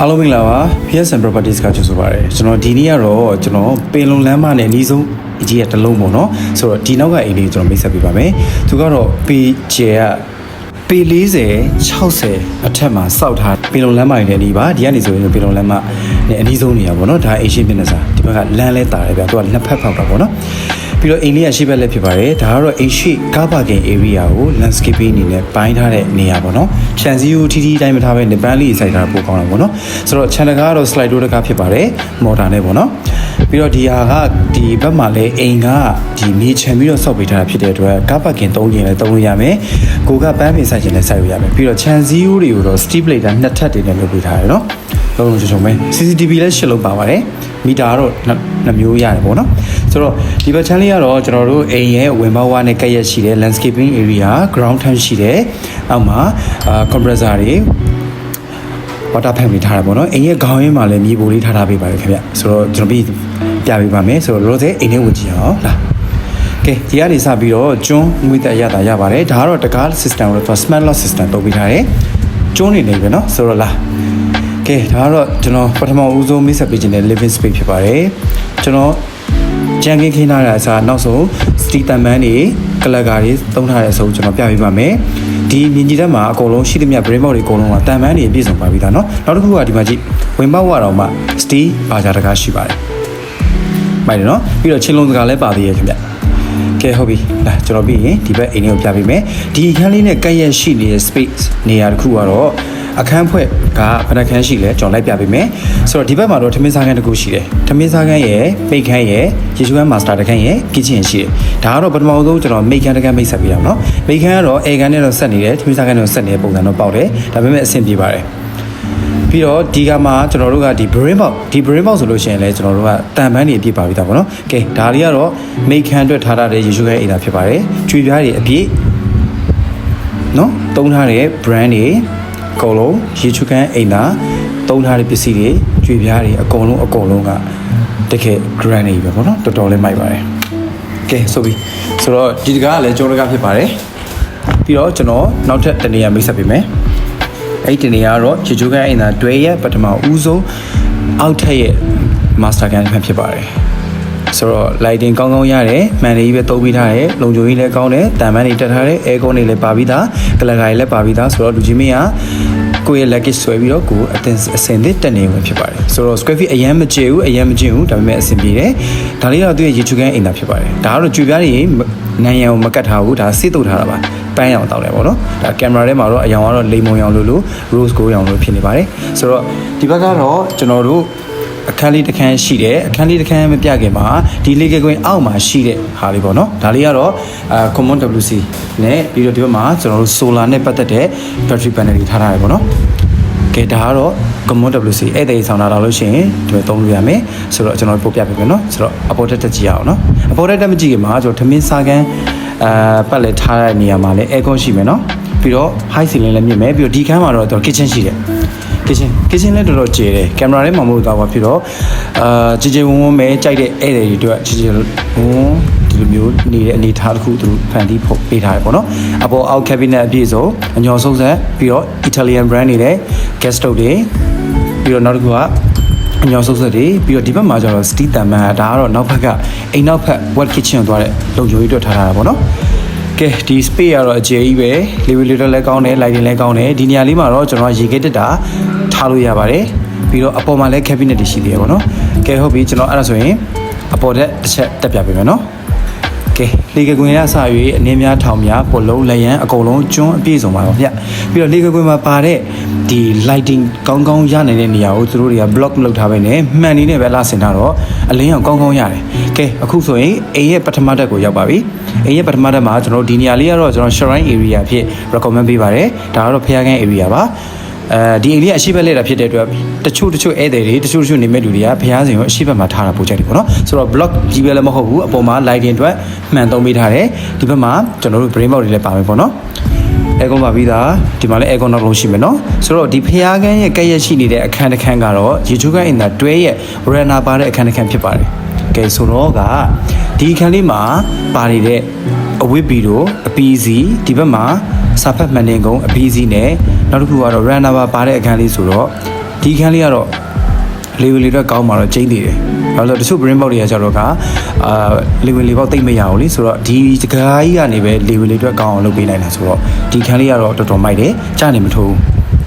အားလုံးမင်္ဂလာပါ PSN Properties ကကြိုဆိုပါရစေကျွန်တော်ဒီနေ့ကတော့ကျွန်တော်ပင်လုံလမ်းမနဲ့အနီးဆုံးအကြီးရတစ်လုံးပေါ့နော်ဆိုတော့ဒီနောက်ကအိမ်လေးကိုကျွန်တော်မိတ်ဆက်ပေးပါမယ်သူကတော့ပေကျဲကပေ40 60အထက်မှာစောက်ထားပင်လုံလမ်းမတွေနဲ့အနီးပါဒီကနေဆိုရင်ပင်လုံလမ်းမနဲ့အနီးဆုံးနေရာပေါ့နော်ဒါအိမ်ရှိမျက်နှာစာဒီဘက်ကလမ်းလဲတာတယ်ဗျသူကနှစ်ဖက်ဖောက်တာပေါ့နော် ပြီးတော့အိမ်လေးကရှိဘက်လည်းဖြစ်ပါတယ်ဒါကတော့အိမ်ရှိကားပါကင် area ကို landscaping အနေနဲ့ပိုင်းထားတဲ့နေရာပေါ့နော်ခြံစည်းကိုထီထီတိုင်းမထားဘဲနေပန်းလေးစိုက်ထားတာပိုကောင်းတာပေါ့နော်ဆိုတော့ခြံတကားကတော့ slide door တကားဖြစ်ပါတယ်မော်တာနဲ့ပေါ့နော်ပြီးတော့ဒီဟာကဒီဘက်မှာလည်းအိမ်ကဒီမြေခြံပြီးတော့ဆောက်ပေးထားတာဖြစ်တဲ့အတွက်ကားပါကင်သုံးရင်လည်းသုံးလို့ရမယ်ကိုကပန်းပင်စိုက်ရင်လည်းစိုက်လို့ရမယ်ပြီးတော့ခြံစည်းတွေကိုတော့ steel plate နှစ်ထပ်တွေနဲ့လုပ်ပေးထားတယ်နော် လုံးလုံးချုံချုံပဲ CCTV လည်းရှစ်လုံးပါပါတယ်မီတာကတော့နှစ်မျိုးရတယ်ပေါ့နော်ဆိုတော့ဒီဘက်ချမ်းလေးကတော့ကျွန်တော်တို့အိမ်ရဲ့ဝင်ပေါက်ဝါနဲ့ကက်ရက်ရှိတယ် landscaping area ground tent ရှိတယ်အောက်မှာအာ compressor တွေ water pump တွေထားတာပေါ့နော်အိမ်ရဲ့ခေါင်းရင်းမှာလည်းမြေပိုလေးထားထားပေးပါတယ်ခင်ဗျဆိုတော့ကျွန်တော်ပြီးပြပေးပါမယ်ဆိုတော့လောဆယ်အိမ်ထဲဝင်ကြည့်အောင်လာကဲဒီကနေစပြီးတော့ကျွန်းငွေတက်ရတာရပါတယ်ဒါကတော့တကား system ကိုတော့ smart lock system တုံးပေးထားတယ်ကျွန်းနေနေပဲเนาะဆိုတော့လာ ကဲဒါကတော့ကျွန်တော်ပထမဦးဆုံးမိတ်ဆက်ပေးခြင်းတဲ့ living space ဖြစ်ပါတယ်ကျွန်တော်ကြံကင်းခင်းထားတဲ့အစားနောက်ဆုံးစတီတမ်မန်တွေကလပ်ကာတွေသုံးထားတဲ့အစုပ်ကျွန်တော်ပြပေးပါမယ်ဒီမြင်ကြည့်တဲ့မှာအကုန်လုံးရှိသမျှ brain mode တွေအကုန်လုံးကတမ်မန်တွေပြည့်စုံပါပြီဒါနော်နောက်တစ်ခုကဒီမှာကြည့်ဝင်ပေါက်ကတော့မှ steel barger တကားရှိပါတယ်မိုက်တယ်နော်ပြီးတော့ချင်းလုံးစကားလည်းပါသေးရဲ့ခင်ဗျကဲဟုတ်ပြီဒါကျွန်တော်ပြီးရင်ဒီဘက်အိမ်လေးကိုပြပေးမယ်ဒီအခန်းလေးနဲ့ကပ်ရက်ရှိနေတဲ့ space နေရာတစ်ခုကတော့ အခန်းဖွဲ့ကဘယ်နှခန်းရှိလဲကျွန်တော်လိုက်ပြပေးမယ်ဆိုတော့ဒီဘက်မှာတော့ထမင်းစားခန်းတစ်ခုရှိတယ်ထမင်းစားခန်းရဲ့ပိတ်ခန်းရဲ့ရေရှုခန်းမာစတာတစ်ခန်းရဲ့ kitchen ရှိတယ်ဒါကတော့ပထမဆုံးကျွန်တော်မိတ်ခန်းတစ်ခန်းမိတ်ဆက်ပေးရအောင်နော်မိတ်ခန်းကတော့အေခန်းနဲ့တော့ဆက်နေတယ်ထမင်းစားခန်းနဲ့တော့ဆက်နေတဲ့ပုံစံတော့ပေါက်တယ်ဒါပေမဲ့အဆင်ပြေပါတယ်ပြီးတော့ဒီကမှာကျွန်တော်တို့ကဒီ brain box ဒီ brain box ဆိုလို့ရှိရင်လည်းကျွန်တော်တို့ကတန်ပန်းတွေအပြည့်ပါပြီးသားပေါ့နော်ကဲဒါတွေကတော့မိတ်ခန်းအတွက်ထားထားတဲ့ရေရှုခန်းအိမ်သာဖြစ်ပါတယ်ကျွေပြားတွေအပြည့်နော်တုံးထားတဲ့ brand တွေ အကုန်လုံးရေချူခန်းအိမ်သာတုံးထားတဲ့ပစ္စည်းတွေကြွေပြားတွေအကုန်လုံးအကုန်လုံးကတကယ် grand နေပဲပေါ့နော်တော်တော်လေးမိုက်ပါတယ်ကဲဆိုပြီဆိုတော့ဒီတကားကလည်းကျုံတကားဖြစ်ပါတယ်ပြီးတော့ကျွန်တော်နောက်ထပ်တနေရာမိတ်ဆက်ပေးမယ်အဲ့ဒီတနေရာကတော့ချီချူခန်းအိမ်သာတွဲရဲ့ပထမဦးဆုံးအောက်ထက်ရဲ့ master can ဖြစ်ပါတယ် ဆိုတော့ lighting ကောင်းကောင်းရတယ်မှန်လေးပဲသုံးပြီးထားတယ်လုံခြုံရေးလည်းကောင်းတယ်တန်ပန်းတွေတက်ထားတယ် air con တွေလည်းပါပြီးသားကလကာတွေလည်းပါပြီးသားဆိုတော့လူကြီးမင်းကကိုယ့်ရဲ့ luggage ဆွဲပြီးတော့ကိုယ်အသင်အစင်သစ်တက်နေဝင်ဖြစ်ပါတယ်ဆိုတော့ square feet အရန်မကျဘူးအရန်မကျဘူးဒါပေမဲ့အဆင်ပြေတယ်ဒါလေးတော့သူ့ရဲ့ရေချူခန်းအိမ်သာဖြစ်ပါတယ်ဒါကတော့ကြွေပြားတွေနန်ရံကိုမကတ်ထားဘူးဒါစစ်တုတ်ထားတာပါပန်းရောင်တောက်တယ်ပေါ့နော်ဒါကင်မရာထဲမှာတော့အရောင်ကတော့လိမ်မုံရောင်လို့လို့ rose gold ရောင်လို့ဖြစ်နေပါတယ်ဆိုတော့ဒီဘက်ကတော့ကျွန်တော်တို့ အခန်းလေးတစ်ခန်းရှိတယ်အခန်းလေးတစ်ခန်းမပြခင်မှာဒီလေကကွင်းအောက်မှာရှိတဲ့ဟာလေးပေါ့နော်ဒါလေးကတော့အာ common WC နဲ့ပြီးတော့ဒီဘက်မှာကျွန်တော်တို့ solar နဲ့ပတ်သက်တဲ့ battery panel တွေထားထားတယ်ပေါ့နော်ကဲဒါကတော့ common WC အဲ့တဲ့ဆောင်တာလာလို့ရှိရင်ဒီလိုသုံးလို့ရမယ်ဆိုတော့ကျွန်တော်ပို့ပြပေးမယ်နော်ဆိုတော့အပေါ်တက်တက်ကြည့်ရအောင်နော်အပေါ်တက်တက်မကြည့်ခင်မှာကျွန်တော်ထမင်းစားကန်းအာပတ်လက်ထားတဲ့နေရာမှာလည်း aircon ရှိမယ်နော်ပြီးတော့ high ceiling လည်းမြင့်မယ်ပြီးတော့ဒီခန်းမှာတော့ကျွန်တော် kitchen ရှိတယ် kitchen kitchen လည်းတော်တော်ကျယ်တယ်ကင်မရာထဲမှာမဟုတ်တော့ဘာဖြစ်တော့အာကြည်ကြည်ဝန်းဝန်းပဲကြိုက်တဲ့ဧည့်သည်တွေအတွက်ကြည်ကြည်ဝန်းဒီလိုမျိုးနေတဲ့အနေအထားတစ်ခုသူဖန်တီးဖို့ပေးထားတယ်ပေါ့နော်အပေါ်အောက် cabinet အပြည့်စုံအညော်ဆုံးဆက်ပြီးတော့ Italian brand နေတဲ့ gas stove တွေပြီးတော့နောက်တစ်ခုကအညော်ဆုံးဆက်တွေပြီးတော့ဒီဘက်မှာကျတော့ steel တန်မန်ဒါကတော့နောက်ဘက်ကအိမ်နောက်ဘက် wet kitchen ကိုသွားတဲ့လုံခြုံရေးအတွက်ထားထားတာပေါ့နော်ကဲဒီ space ကတော့အကျယ်ကြီးပဲ level leader လည်းကောင်းတယ် lighting လည်းကောင်းတယ်ဒီနေရာလေးမှာတော့ကျွန်တော်ရေခဲတက်တာ ထားလို့ရပါတယ်ပြီးတော့အပေါ်မှာလည်း cabinet တွေရှိသေးတယ်ပေါ့နော်ကဲဟုတ်ပြီကျွန်တော်အဲ့ဒါဆိုရင်အပေါ်တက်တစ်ချက်တက်ပြပေးမယ်နော်ကဲလေကကွင်ရဆ၍အနေများထောင်များပလုံးလက်ရန်အကုန်လုံးကျွန်းအပြည့်စုံပါတော့ဗျပြီးတော့လေကကွင်မှာပါတဲ့ဒီ lighting ကောင်းကောင်းရနေတဲ့နေရာကိုသူတို့တွေက block မလုပ်ထားပဲနဲ့မှန်နေနဲ့ပဲလာဆင်ထားတော့အလင်းအောင်ကောင်းကောင်းရတယ်ကဲအခုဆိုရင်အိမ်ရဲ့ပထမတက်ကိုရောက်ပါပြီအိမ်ရဲ့ပထမတက်မှာကျွန်တော်ဒီနေရာလေးကတော့ကျွန်တော် shrine area အဖြစ် recommend ပေးပါတယ်ဒါကတော့ဖျားခန်း area ပါ အဲဒီအိမ်လေးကအရှိဘက်လက်တာဖြစ်တဲ့အတွက်တချို့တချို့ဧည့်သည်တွေတချို့တချို့နေမဲ့လူတွေကဘုရားရှင်ကိုအရှိဘက်မှာထားတာပို့ကြတယ်ပေါ့နော်ဆိုတော့ block ကြီးပဲလည်းမဟုတ်ဘူးအပေါ်မှာ lighting အတွက်မှန်သုံးပေးထားတယ်ဒီဘက်မှာကျွန်တော်တို့ brain box တွေလည်းပါမယ်ပေါ့နော်အဲကွန်ပါပြီးသားဒီမှာလည်းအဲကွန်တော့လုံးရှိမယ်နော်ဆိုတော့ဒီဖျားခန်းရဲ့ကဲ့ရဲ့ရှိနေတဲ့အခန်းတစ်ခန်းကတော့ရေချိုးခန်းအင်တာတွဲရဲ့ runner ပါတဲ့အခန်းတစ်ခန်းဖြစ်ပါတယ်ကဲဆိုတော့ကဒီအခန်းလေးမှာပါနေတဲ့အဝိပီတို့အပီးစီဒီဘက်မှာစာဖတ်မှန်တင်ကုန်းအပီးစီနဲ့ နောက်တစ်ခုကတော့ runner ပါတဲ့အခန်းလေးဆိုတော့ဒီအခန်းလေးကတော့ level လေးတော့ကောင်းပါတော့ကျိန်းသေးတယ်။ဘာလို့လဲတချို့ brain box တွေကကြတော့ကအာ level လေးပေါ့တိတ်မရအောင်လေဆိုတော့ဒီတကားကြီးကနေပဲ level လေးတော့ကောင်းအောင်လုပ်ပေးနိုင်တာဆိုတော့ဒီခန်းလေးကတော့တော်တော်မိုက်တယ်။ကြာနေမထိုးဘူး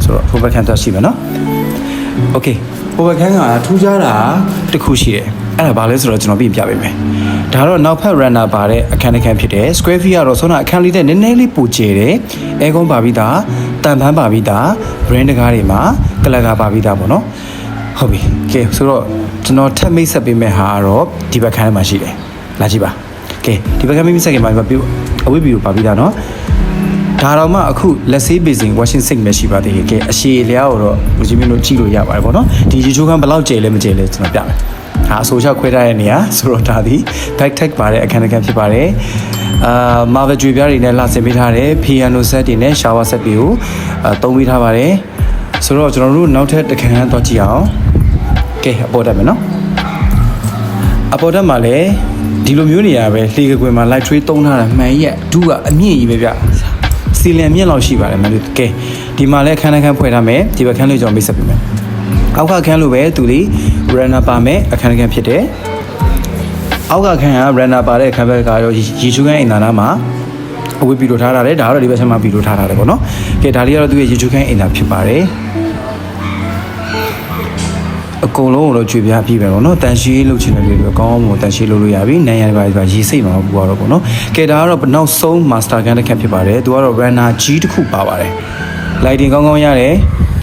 ။ဆိုတော့ overcan တော့ရှိမယ်နော်။ Okay overcan ကထူးခြားတာတစ်ခုရှိတယ်။ အဲ့ဒါဘာလဲဆိုတော့ကျွန်တော်ပြင်ပြပေးမယ်ဒါတော့နောက်ဖက် runner ပါတဲ့အခန်းတစ်ခန်းဖြစ်တယ် square feet ကတော့ဆောနာအခန်းလေးတဲ့နည်းနည်းလေးပိုကျယ်တယ်အဲကုန်းပါပြီးသားတန်ဖန်းပါပြီးသား brand တကားတွေမှာကလကာပါပြီးသားပေါ့နော်ဟုတ်ပြီကဲဆိုတော့ကျွန်တော်ထပ်မိတ်ဆက်ပေးမယ့်ဟာကတော့ဒီဘက်ခန်းထဲမှာရှိတယ်လာကြည့်ပါကဲဒီဘက်ခန်းမိတ်ဆက်ကမှာပြအဝိပီကိုပါပြီးသားနော်ဒါတော့မှအခုလက်ဆေးဘေစင် washing sink ပဲရှိပါသေးတယ်ကဲအရှည်လျားကိုတော့လူကြီးမင်းတို့ကြည့်လို့ရပါတယ်ပေါ့နော်ဒီရေချိုးခန်းဘယ်လောက်ကျယ်လဲမကျယ်လဲကျွန်တော်ပြမယ် ဟာအဆိုချခွဲထားတဲ့နေရာဆိုတော့ဒါဒီ back tag ပါတဲ့အခန်းတစ်ခန်းဖြစ်ပါတယ်အာ marble ကြွေပြားတွေနဲ့လှဆင်ပေးထားတယ် piano set တွေနဲ့ shower set တွေကိုအာသုံးပေးထားပါတယ်ဆိုတော့ကျွန်တော်တို့နောက်ထပ်တစ်ခန်းတော့ကြည့်အောင်ကဲအပေါ်တက်မယ်နော်အပေါ်တက်မှာလည်းဒီလိုမျိုးနေရာပဲလှေကကွင်မှာ light tray တုံးထားတာမှန်ရက်ဒူးကအမြင့်ကြီးပဲဗျစီလန်မြင့်လောက်ရှိပါတယ်မလို့ကဲဒီမှာလည်းခန်းတစ်ခန်းဖွဲ့ထားမယ်ဒီဘက်ခန်းလေးကျွန်တော်မိတ်ဆက်ပေးမယ် အောက်ကခန်းလိုပဲသူလေး runner ပါမယ်အခန်းတစ်ခန်းဖြစ်တယ်အောက်ကခန်းက runner ပါတဲ့အခန်းဘက်ကတော့ရေချူခန်းအိမ်သာနာမှာအဝေးပြီးလို့ထားထားတယ်ဒါကတော့ဒီဘက်ဆက်မှာပြီးလို့ထားထားတယ်ပေါ့နော်ကဲဒါလေးကတော့သူရဲ့ရေချူခန်းအိမ်သာဖြစ်ပါတယ်အကုန်လုံးကိုတော့ကြွေပြားပြည့်ပဲပေါ့နော်တန်ရှည်လုပ်ချင်တဲ့လူတွေကောင်းအောင်တန်ရှည်လုပ်လို့ရပြီနိုင်ရပါပါရေစိတ်မှာပူတော့ပေါ့နော်ကဲဒါကတော့နောက်ဆုံး master gun တစ်ခက်ဖြစ်ပါတယ်သူကတော့ runner G တစ်ခုပါပါတယ် lighting ကောင်းကောင်းရတယ်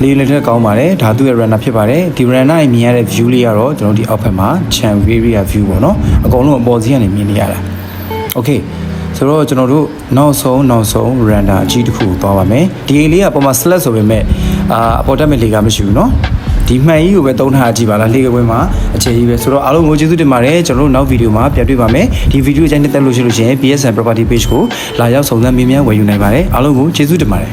လေးလေးထက်ကောင်းပါတယ်ဒါသူ့ရဲ့ runner ဖြစ်ပါတယ်ဒီ runner ကြီးမြင်ရတဲ့ view လေးကတော့ကျွန်တော်ဒီအောက်ဘက်မှာ chan area view ပေါ့နော်အကုန်လုံးအပေါ်စီးကနေမြင်နေရတာ okay ဆိုတော့ကျွန်တော်တို့နောက်ဆုံးနောက်ဆုံး render အကြီးတစ်ခုသွားပါမယ်ဒီအိမ်လေးကပုံမှန် select ဆိုပေမဲ့အာအပေါ်တက်မဲ့လေကမရှိဘူးเนาะဒီမှန်ကြီးကိုပဲသုံးထားကြည့်ပါလားလေကပွဲမှာအခြေကြီးပဲဆိုတော့အားလုံးကိုကျေးဇူးတင်ပါတယ်ကျွန်တော်တို့နောက်ဗီဒီယိုမှာပြန်တွေ့ပါမယ်ဒီဗီဒီယိုအကြိုက်တက်လို့ရှိလို့ရှိရင် PSN property page ကိုလာရောက်စုံစမ်းမေးမြန်းဝယ်ယူနိုင်ပါတယ်အားလုံးကိုကျေးဇူးတင်ပါတယ်